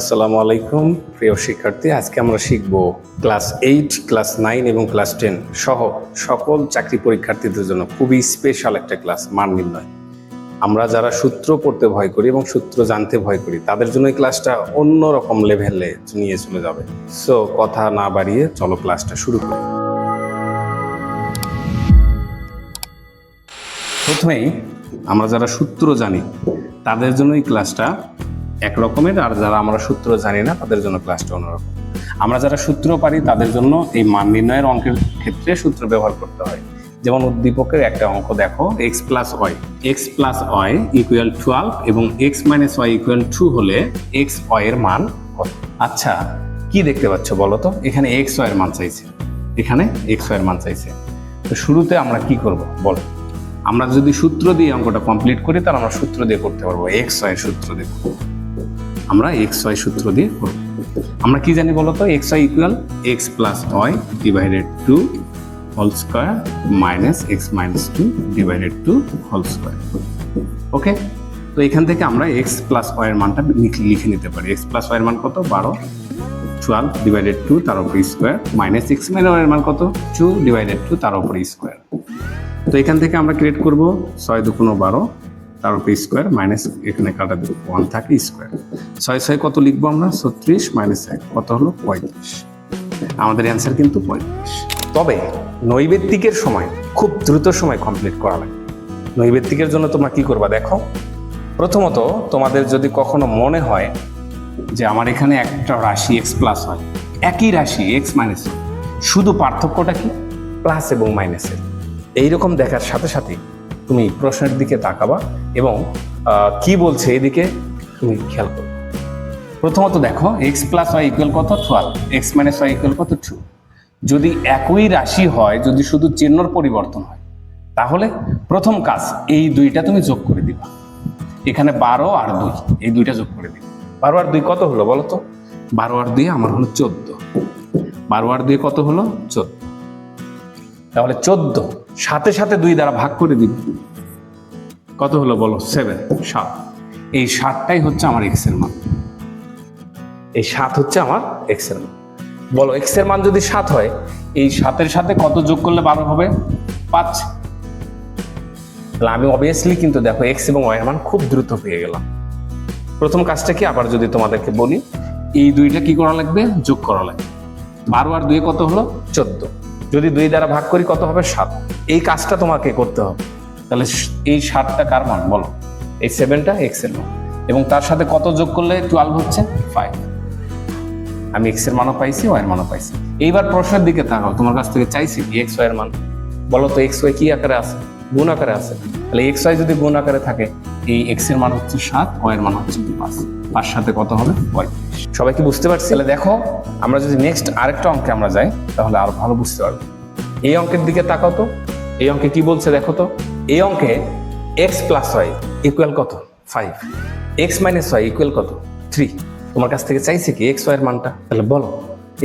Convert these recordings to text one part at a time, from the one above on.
আসসালামু আলাইকুম, প্রিয় শিক্ষার্থী। আজকে আমরা শিখব ক্লাস এইট, ক্লাস নাইন এবং ক্লাস টেন সহ সকল চাকরি পরীক্ষার্থীদের জন্য। খুবই স্পেশাল একটা ক্লাস, মান নির্ণয়। আমরা যারা সূত্র পড়তে ভয় করি এবং সূত্র জানতে ভয় করি, তাদের জন্য এই ক্লাসটা অন্যরকম লেভেলে নিয়ে চলে যাবে। সো কথা না বাড়িয়ে চলো ক্লাসটা শুরু করি। প্রথমেই আমরা যারা সূত্র জানি, তাদের জন্য এই ক্লাসটা এক রকমের আর যারা আমরা সূত্র জানি না, তাদের জন্য ক্লাসটা অন্যরকম। আমরা যারা সূত্র পারি, তাদের জন্য এই মান নির্ণয়ের অঙ্কের ক্ষেত্রে সূত্র ব্যবহার করতে হয়। যেমন উদ্দীপকের একটা অঙ্ক দেখো x plus y x plus y equal twelve এবং x minus y equal two হলে এক্স ওয়াই এর মান কত? আচ্ছা কি দেখতে পাচ্ছ বলো তো? এখানে এক্স ওয়াই এর মান চাইছে। এখানে এক্স ওয়াই এর মান চাইছে। তো শুরুতে আমরা কি করব? বলো। আমরা যদি সূত্র দিয়ে অঙ্কটা কমপ্লিট করি, তাহলে আমরা সূত্র দিয়ে করতে পারব। এক্স ওয়াই সূত্র দিয়ে। আমরা এক্স ওয়াই সূত্র দিয়ে করব। আমরা কি জানি বলতো? X y equal x plus y divided two whole square minus x minus two divided two whole square okay তো এখান থেকে আমরা এক্স প্লাস ওয়াই এর মানটা লিখে নিতে পারি। এক্স প্লাস ওয়াই এর মান কত? বারো। টুয়েলভ ডিভাইডেড টু তার উপর square minus x minus y এর মান কত? টু ডিভাইডেড টু তার উপর স্কোয়ার তো এখান থেকে আমরা ক্রিয়েট করব। ছয় দুগুণ বারো। তার স্কোয়ার মাইনাস এখানে কাটা দেবো ওয়ান থাকে স্কোয়ার ছয় ছয় কত লিখব আমরা? ছত্রিশ মাইনাস এক, কত হলো? পঁয়ত্রিশ। আমাদের অ্যান্সার কিন্তু পঁয়ত্রিশ। তবে নৈবেত্তিকের সময় খুব দ্রুত সময় কমপ্লিট করা লাগে। জন্য তোমরা কি করবা দেখো? প্রথমত তোমাদের যদি কখনো মনে হয় যে আমার এখানে একটা রাশি এক্স প্লাস হয়, একই রাশি এক্স মাইনাস শুধু পার্থক্যটা কি? প্লাস এবং মাইনাসের এইরকম দেখার সাথে সাথে তুমি প্রশ্নের দিকে তাকাবা এবং কি বলছে এদিকে তুমি খেয়াল করবে প্রথমত দেখো এক্স প্লাস ওয়াই ইকুয়াল কত? Twelve x minus y equal কত? টু যদি একই রাশি হয়, যদি শুধু চিহ্নর পরিবর্তন হয়, তাহলে প্রথম কাজ এই দুইটা তুমি যোগ করে দিবা। এখানে বারো আর দুই, এই দুইটা যোগ করে দিবা। বারো আর দুই কত হলো বলো তো? বারো আর দুই আমার হলো চোদ্দ। বারো আর দুই কত হলো? চোদ্দ। তাহলে চোদ্দ। সাথে সাথে দুই দ্বারা ভাগ করে দিব। কত হলো বলো? সেভেন সাত। এই সাতটাই হচ্ছে আমার এক্সের মান। এই সাত হচ্ছে আমার এক্সের মান। বলো এক্সের মান যদি সাত হয়, এই সাতের সাথে কত যোগ করলে বারো হবে? পাঁচ। তাহলে আমি অবভিয়াসলি কিন্তু দেখো এক্স এবং ওয়াই এর মান খুব দ্রুত পেয়ে গেলাম। প্রথম কাজটা কি? আবার যদি তোমাদেরকে বলি, এই দুইটা কি করা লাগবে? যোগ করা লাগবে। বারো আর দুই কত হলো? চোদ্দ। যদি দুই দ্বারা ভাগ করি কত হবে? সাত। এই কাজটা তোমাকে করতে হবে। তাহলে এই সাতটা কার মান? বলো। এই সেভেনটা এক্সের মান। এবং তার সাথে কত যোগ করলে টুয়েলভ হচ্ছে? ফাইভ আমি এক্সের মানও পাইছি ওয়াই এর মানও পাইছি। এইবার প্রশ্নের দিকে তাকাও। তোমার কাছ থেকে চাইছি এক্স ওয়াই এর মান? বলো তো এক্স ওয়াই কি আকারে আছে? গুণ আকারে আছে। তাহলে এক্স ওয়াই যদি গুণ আকারে থাকে, এই এক্সের মান হচ্ছে সাত ওয়াই এর মান হচ্ছে পাঁচ। পাঁচ সাথে কত হবে? পঁয়ত্রিশ সবাই কি বুঝতে পারছি। তাহলে দেখো, আমরা যদি নেক্সট আরেকটা অঙ্কে আমরা যাই, তাহলে আরও ভালো বুঝতে পারব। এই অঙ্কের দিকে তাকাও তো। এই অঙ্কে কি বলছে দেখো তো? এই অঙ্কে এক্স প্লাস ওয়াই ইকুয়াল কত? Five x minus y equal কত? থ্রি তোমার কাছ থেকে চাইছে কি এক্স ওয়াই এর মানটা? তাহলে বলো,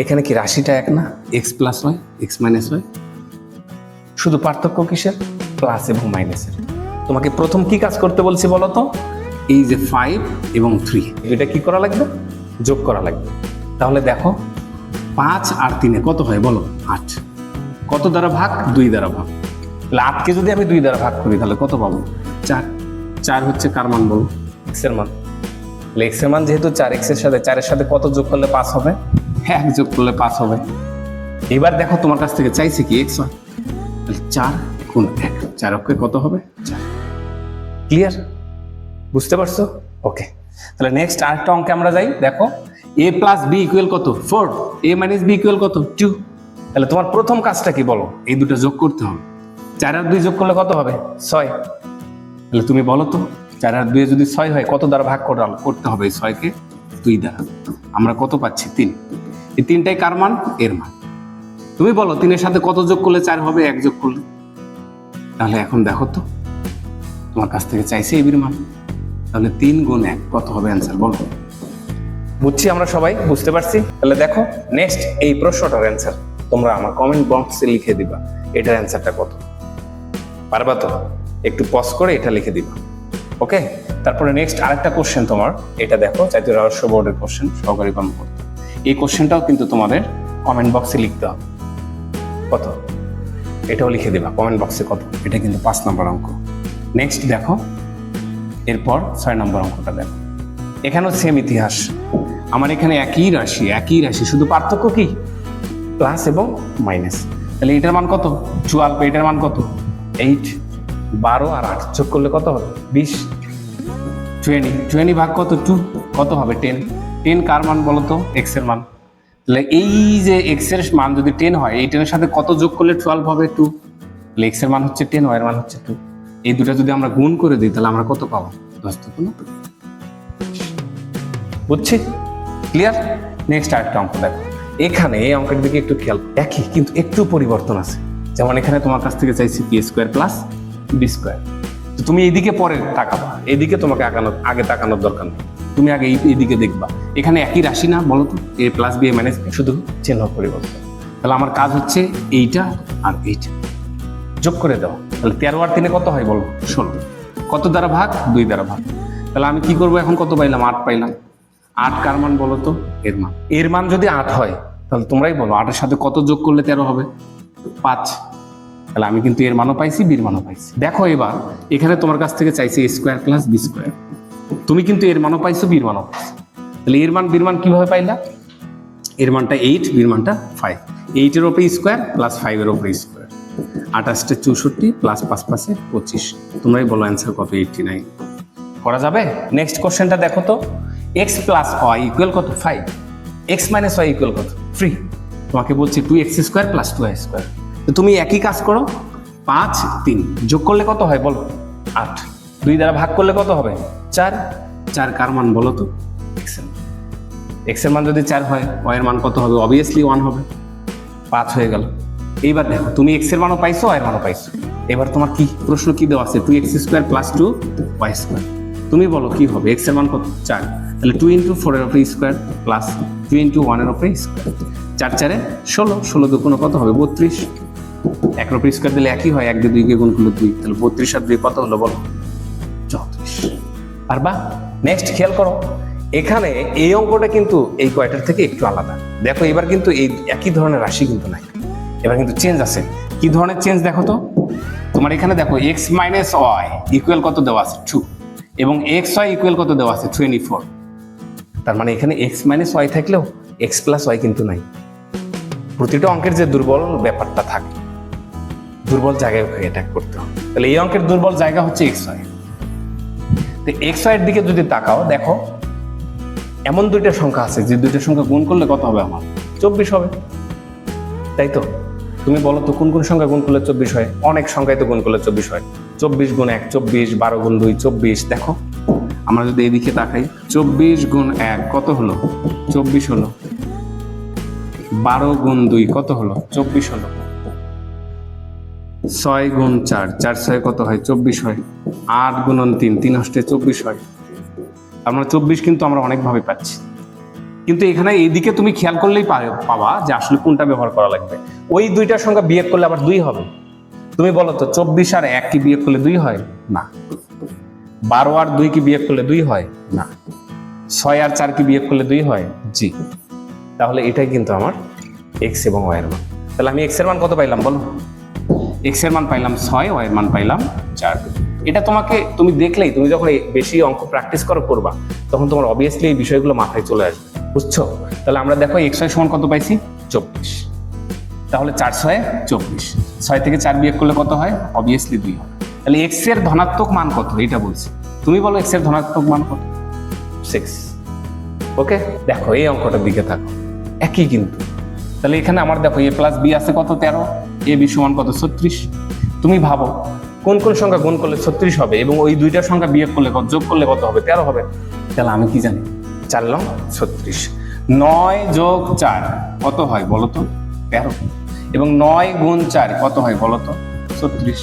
এখানে কি রাশিটা এক না? X plus y x minus y শুধু পার্থক্য কিসের? প্লাস এবং মাইনাসের তোমাকে প্রথম কি কাজ করতে বলছি বলো তো? এই যে ফাইভ এবং থ্রি এটা কি করা লাগবে? যোগ করা লাগবে। তাহলে দেখো পাঁচ আর তিনে কত হয় বলো? আট। কত দ্বারা ভাগ? দুই দ্বারা ভাগ। তাহলে আটকে যদি আমি দুই দ্বারা ভাগ করি তাহলে কত পাবো? চার। চার হচ্ছে কার মান বলো? এক্সের মান। তাহলে এক্সের মান যেহেতু চার এক্সের সাথে চারের সাথে কত যোগ করলে পাঁচ হবে? এক যোগ করলে পাঁচ হবে। এবার দেখো তোমার কাছ থেকে চাইছে কি এক্স হয় তাহলে চার গুণ এক। চার অক্ষে কত হবে? চার। ক্লিয়ার বুঝতে পারছ? ওকে তাহলে নেক্সট আরেকটা অঙ্কে আমরা যাই, দেখো এ প্লাস বি ইকুয়াল কত? Four a minus b equal কত? টু তাহলে তোমার প্রথম কাজটা কি বলো? এই দুটো যোগ করতে হবে। চার আর দুই যোগ করলে কত হবে? ছয়। তাহলে তুমি বলো তো, চার আর দুই যদি ছয় হয়, কত দ্বারা ভাগ করা করতে হবে ছয়কে? দুই দ্বারা। আমরা কত পাচ্ছি? তিন। এই তিনটাই কার মান? এর মান। তুমি বলো, তিনের সাথে কত যোগ করলে চার হবে? এক যোগ করলে। তাহলে এখন দেখো তো, তোমার কাছ থেকে চাইছে এবির মান। তাহলে তিন গুণ এক, কত হবে অ্যান্সার বলো? বুঝছি আমরা সবাই, বুঝতে পারছি? তাহলে দেখো নেক্সট এই প্রশ্নটার অ্যান্সার তোমরা আমার কমেন্ট বক্সে লিখে দিবা, এটার অ্যান্সারটা কত? পারবা তো? একটু পজ করে এটা লিখে দিবা ওকে তারপরে নেক্সট আরেকটা কোশ্চেন তোমার, এটা দেখো, জাতীয় রহস্য বোর্ডের কোশ্চেন সহকারী কর্মকর্তা। এই কোশ্চেনটাও কিন্তু তোমাদের কমেন্ট বক্সে লিখতে হবে, কত? এটাও লিখে দেবা কমেন্ট বক্সে কত? এটা কিন্তু পাঁচ নম্বর অঙ্ক। নেক্সট দেখো এরপর ছয় নম্বর অঙ্কটা দেন। এখানেও সেম ইতিহাস। আমার এখানে একই রাশি একই রাশি, শুধু পার্থক্য কি? প্লাস এবং মাইনাস তাহলে এটার মান কত? টুয়েলভ এটার মান কত? এইট বারো আর আট। যোগ করলে কত হবে? বিশ। টোয়েন্টি টোয়েন্টি ভাগ কত? টু কত হবে? টেন টেন কার মান বলো তো? এক্সের মান। তাহলে এই যে এক্সের মান যদি টেন হয়, এই টেনের সাথে কত যোগ করলে টুয়েলভ হবে? টু তাহলে এক্সের মান হচ্ছে টেন ওয়াই এর মান হচ্ছে টু এই দুটো যদি আমরা গুণ করে দিই, তাহলে আমরা কত পাবো? দশ বুঝছি? ক্লিয়ার নেক্সট আরেকটা অঙ্ক দেখো। এখানে এই অঙ্কের দিকে একটু খেয়াল। একই, কিন্তু একটু পরিবর্তন আছে। যেমন এখানে তোমার কাছ থেকে চাইছি p square plus b square তো তুমি এইদিকে পরে তাকাবা। এদিকে তোমাকে আগানোর আগে তাকানোর দরকার নেই। তুমি আগে এই এইদিকে দেখবা। এখানে একই রাশি না, বলো তো? A plus b a minus শুধু চিহ্ন পরিবর্তন। তাহলে আমার কাজ হচ্ছে এইটা আর এইটা। যোগ করে দাও। তাহলে তেরো আর তিনে কত হয় বলো? ষোলো। কত দ্বারা ভাগ? দুই দ্বারা ভাগ। তাহলে আমি কি করব এখন? কত পাইলাম? আট পাইলাম। আট কার মান বলো তো? এর মান। এর মান যদি আট হয়, তাহলে তোমরাই বলো, আটের সাথে কত যোগ করলে তেরো হবে? পাঁচ। তাহলে আমি কিন্তু এর মানও পাইছি, বির মানও পাইছি। দেখো এবার, এখানে তোমার কাছ থেকে চাইছি স্কোয়ার প্লাস বি স্কোয়ার তুমি কিন্তু এর মানও পাইছো, বির মানও পাইছো। তাহলে এর মান, বির মান কীভাবে পাইলা? এর মানটা এইট বির মানটা ফাইভ এইটের ওপরে স্কোয়ার প্লাস ফাইভের ওপরে স্কোয়ার আঠাশটা চৌষট্টি প্লাস পাঁচ পাঁচে পঁচিশ। তোমরাই বলো অ্যান্সার কত এইটটি নাইন করা যাবে? নেক্সট কোশ্চেনটা দেখো তো। এক্স প্লাস ওয়াই ইকুয়াল কত? Five x minus y equal কত? থ্রি তোমাকে বলছি two x square plus two y square তো তুমি একই কাজ করো। পাঁচ, তিন। যোগ করলে কত হয় বলো? আট। দুই দ্বারা ভাগ করলে কত হবে? চার। চার কার মান বলো তো? এক্সের। এক্সের মান যদি চার হয় ওয়াই এর মান কত হবে? অবভিয়াসলি ওয়ান হবে। পাঁচ হয়ে গেল। এইবার দেখো, তুমি এক্সের মানও পাইছো এর মানও পাইছো। এবার তোমার কি, প্রশ্ন কি দেওয়া আছে? Two x square plus two y square তুমি বলো, কি হবে? এক্সের মান কত? চার। তাহলে টু ইন্টু ফোরের ওপরে স্কোয়ার প্লাস টু ইন্টু ওয়ানের ওপরে স্কোয়ার চার চারে ষোলো। ষোলো দুগুণ কত হবে? বত্রিশ। একের ওপরে স্কোয়ার দিলে একই হয়, এক দিয়ে দুইকে গুণ করলে দুই। তাহলে বত্রিশ আর দুই কত হলো বলো? চৌত্রিশ। পারবা নেক্সট খেয়াল করো, এখানে এই অঙ্কটা কিন্তু এই কয়টার থেকে একটু আলাদা। দেখো, এবার কিন্তু এই একই ধরনের রাশি কিন্তু নাই। এবার কিন্তু চেঞ্জ আছে। কি ধরনের চেঞ্জ দেখো তো? তোমার এখানে দেখো এক্স মাইনাস ওয়াই ইকুয়াল কত দেওয়া আছে? টু এবং এক্স ওয়াই ইকুয়াল কত দেওয়া আছে? টোয়েন্টি ফোর তার মানে এখানে এক্স মাইনাস ওয়াই থাকলেও এক্স প্লাস ওয়াই কিন্তু নাই। প্রতিটা অঙ্কের যে দুর্বল ব্যাপারটা থাকে, দুর্বল জায়গায় ওকে অ্যাটাক করতে হবে। তাহলে এই অঙ্কের দুর্বল জায়গা হচ্ছে এক্স ওয়াই তো এক্স ওয়াই এর দিকে যদি তাকাও, দেখো, এমন দুইটা সংখ্যা আছে, যে দুইটা সংখ্যা গুণ করলে কত হবে আমার? চব্বিশ হবে। তাই তো? তুমি বলো তো, কোন কোন সংখ্যা গুণ করলে চব্বিশ হয়? অনেক সংখ্যায় তো গুণ করলে চব্বিশ হয়। চব্বিশ গুণ এক, চব্বিশ বারো গুণ দুই, চব্বিশ, দেখো। আমরা যদি এদিকে তাকাই, চব্বিশ গুণ এক কত হলো? চব্বিশ হলো। বারো গুণ দুই কত হলো? চব্বিশ হলো। ছয় গুণ চার চার ছয় কত হয়? চব্বিশ হয়। আট গুণন তিন তিন অষ্টে চব্বিশ হয়। আমরা চব্বিশ কিন্তু আমরা অনেকভাবে পাচ্ছি। কিন্তু এখানে এইদিকে তুমি খেয়াল করলেই পাবা যে আসলে কোনটা ব্যবহার করা লাগবে। ওই দুইটার সঙ্গে বিয়োগ করলে আবার দুই হবে। তুমি বলো তো, চব্বিশ আর এক কি বিয়োগ করলে দুই হয়? না। বারো আর দুই কি বিয়োগ করলে দুই হয়? না। ছয় আর চার কি বিয়োগ করলে দুই হয়? জি। তাহলে এটাই কিন্তু আমার এক্স এবং ওয়াই এর মান। তাহলে আমি এক্সের মান কত পাইলাম বলো? এক্সের মান পাইলাম ছয় ওয়াই এর মান পাইলাম চার। এটা তোমাকে, তুমি দেখলেই, তুমি যখন বেশি অঙ্ক প্র্যাকটিস করো, করবা, তখন তোমার অবভিয়াসলি এই বিষয়গুলো মাথায় চলে আসবে। বুঝছ? তাহলে আমরা দেখো এক্স ওয়াই সমান কত পাইছি? চব্বিশ। তাহলে চার ছয়, চব্বিশ। ছয় থেকে চার বিয়োগ করলে কত হয়? অবভিয়াসলি দুই হয় তাহলে এক্সের ধনাত্মক মান কত? এটা বলছি। তুমি বলো এক্সের ধনাত্মক মান কত? সিক্স ওকে দেখো, এই অঙ্কটার দিকে থাকো। একই কিন্তু। তাহলে এখানে আমার দেখো এ প্লাস বি আছে কত? তেরো। এ বি সমান কত? ছত্রিশ। তুমি ভাবো, কোন কোন সংখ্যা গুণ করলে ছত্রিশ হবে এবং ওই দুইটা সংখ্যা বিয়োগ করলে যোগ করলে কত হবে? তেরো হবে। তাহলে আমি কি জানি? চার লং, ছত্রিশ। নয় যোগ চার, কত হয় বলো তো? তেরো। এবং নয় গুণ চার, কত হয় বলো তো? ছত্রিশ।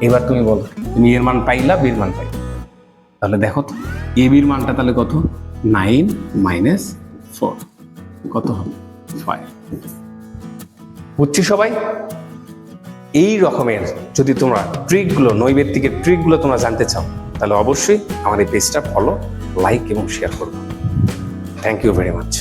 এবার তুমি বলো, তুমি এর মান পাইলা বীর মান পাইলা? তাহলে দেখো তো, এ বির মানটা তাহলে কত? Nine minus four. কত হবে? ফাইভ বুঝছি সবাই? এই রকমের যদি তোমরা ট্রিকগুলো, নৈবেত্তিকের ট্রিকগুলো তোমরা জানতে চাও, তাহলে অবশ্যই আমার এই পেজটা ফলো, লাইক এবং শেয়ার করব থ্যাংক ইউ ভেরি মাচ